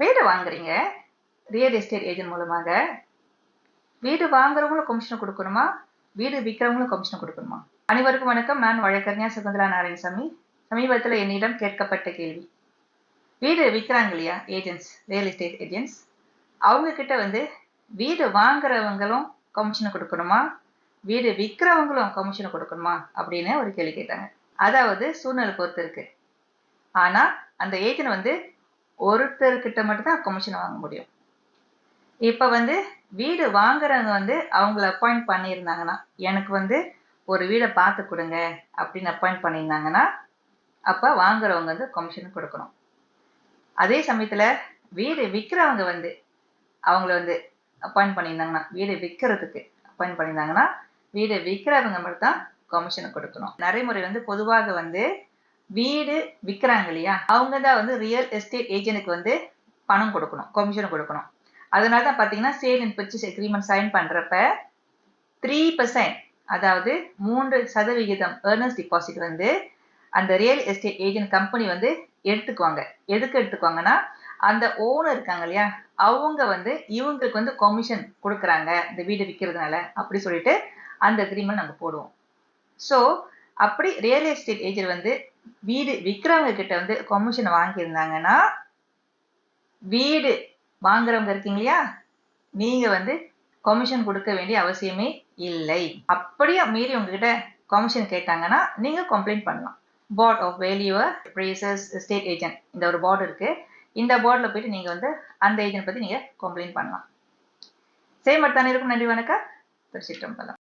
வீடு வாங்குறீங்க? Real estate agent மூலமாக. வீடு வாங்குறவங்களும் கமிஷன் கொடுக்கணுமா? வீடு விற்கிறவங்களும் கமிஷன் கொடுக்கணுமா? அனைவருக்கும் வணக்கம். நான் வழக்கறிஞர் சுகந்தலா நாராயணசாமி. சமீபத்தில் என்னிடம் கேட்கப்பட்ட கேள்வி. வீடு விற்கிறாங்க இல்லையா? ஏஜென்ட்ஸ் ரியல் எஸ்டேட் ஏஜென்ட்ஸ் அவங்க கிட்ட வந்து வீடு வாங்குறவங்களும் கமிஷன் கொடுக்கணுமா? வீடு விற்கிறவங்களும் கமிஷன் கொடுக்கணுமா? அப்படின்னு ஒரு கேள்வி கேட்டாங்க. அதாவது சூழ்நிலை பொறுத்து இருக்கு. ஆனா அந்த ஏஜென்ட் வந்து ஒருத்தர்கிட்ட மட்டும்தான் கமிஷன் வாங்க முடியும். இப்ப வந்து வீடு வாங்குறவங்க வந்து அவங்கள அப்பாயிண்ட் பண்ணியிருந்தாங்கன்னா எனக்கு வந்து ஒரு வீடை பார்த்து கொடுங்க அப்படின்னு அப்பாயிண்ட் பண்ணியிருந்தாங்கன்னா அப்ப வாங்குறவங்க வந்து கமிஷன் கொடுக்கணும். அதே சமயத்துல வீடு விற்கிறவங்க வந்து அவங்கள வந்து அப்பாயிண்ட் பண்ணியிருந்தாங்கன்னா வீடு விற்கிறதுக்கு அப்பாயிண்ட் பண்ணியிருந்தாங்கன்னா வீடு விற்கிறவங்க மட்டும் தான் கமிஷன் கொடுக்கணும். நடைமுறை வந்து பொதுவாக வந்து வீடு விற்கிறாங்க இல்லையா? அவங்க தான் வந்து ரியல் எஸ்டேட் ஏஜென்ட்டுக்கு வந்து பணம் கொடுக்கணும் கமிஷன் கொடுக்கணும். அதனால தான் பார்த்தீங்கன்னா sale and purchase agreement sign பண்ணுறப்ப த்ரீ பர்சன்ட் அதாவது மூன்று சதவிகிதம் ஏர்னஸ் டிபாசிட் வந்து அந்த ரியல் எஸ்டேட் ஏஜென்ட் கம்பெனி வந்து எடுத்துக்குவாங்க. எதுக்கு எடுத்துக்குவாங்கன்னா அந்த ஓனர் இருக்காங்க இல்லையா அவங்க வந்து இவங்களுக்கு வந்து கமிஷன் கொடுக்குறாங்க இந்த வீடு விற்கிறதுனால அப்படி சொல்லிட்டு அந்த அக்ரிமெண்ட் நாங்கள் போடுவோம். ஸோ அப்படி ரியல் எஸ்டேட் ஏஜென்ட் வந்து வீடு விற்கிறவங்க கிட்ட வந்து கமிஷன் வாங்கியிருந்தாங்கன்னா வீடு வாங்குறவங்க இருக்கீங்க இல்லையா நீங்க வந்து கமிஷன் கொடுக்க வேண்டிய அவசியமே இல்லை. அப்படியே மீறி உங்ககிட்ட கமிஷன் கேட்டாங்கன்னா நீங்க கம்ப்ளைண்ட் பண்ணலாம். Board of valuer state agent இந்த ஒரு போர்டு இருக்கு. இந்த போர்டில் போயிட்டு நீங்க வந்து அந்த ஏஜென்ட் பத்தி நீங்க கம்ப்ளைண்ட் பண்ணலாம். சேமத்தானே இருக்கும் நன்றி வணக்கம். திருச்சிட்டம்பலம்